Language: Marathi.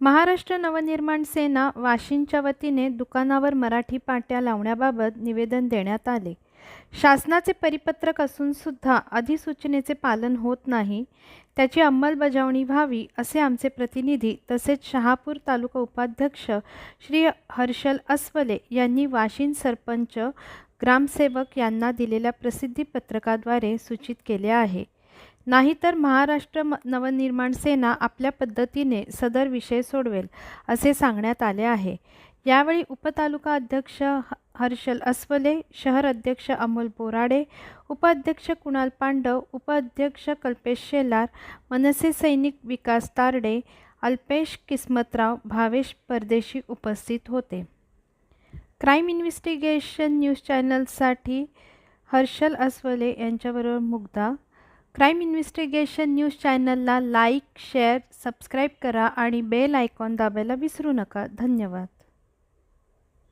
महाराष्ट्र नवनिर्माण सेना वाशींच्या वतीने दुकानावर मराठी पाट्या लावण्याबाबत निवेदन देण्यात आले. शासनाचे परिपत्रक असूनसुद्धा अधिसूचनेचे पालन होत नाही. त्याची अंमलबजावणी व्हावी असे आमचे प्रतिनिधी तसेच शहापूर तालुका उपाध्यक्ष श्री हर्षल अस्वले यांनी वाशिन सरपंच ग्रामसेवक यांना दिलेल्या प्रसिद्धी पत्रकाद्वारे सूचित केले आहे. नाहीतर महाराष्ट्र म- नवनिर्माण सेना आपल्या पद्धतीने सदर विषय सोडवेल असे सांगण्यात आले आहे. यावेळी उपतालुका अध्यक्ष ह- हर्षल अस्वले शहर अध्यक्ष अमोल बोराडे उपाध्यक्ष कुणाल पांडव उपाध्यक्ष कल्पेश शेलार मनसे सैनिक विकास तारडे अल्पेश किस्मतराव भावेश परदेशी उपस्थित होते. क्राईम इन्व्हेस्टिगेशन न्यूज चॅनलसाठी हर्षल अस्वले यांच्याबरोबर मुग्धा क्राईम इन्व्हेस्टिगेशन न्यूज चॅनलला लाईक शेअर सबस्क्राईब करा आणि बेल आयकॉन दाबायला विसरू नका. धन्यवाद.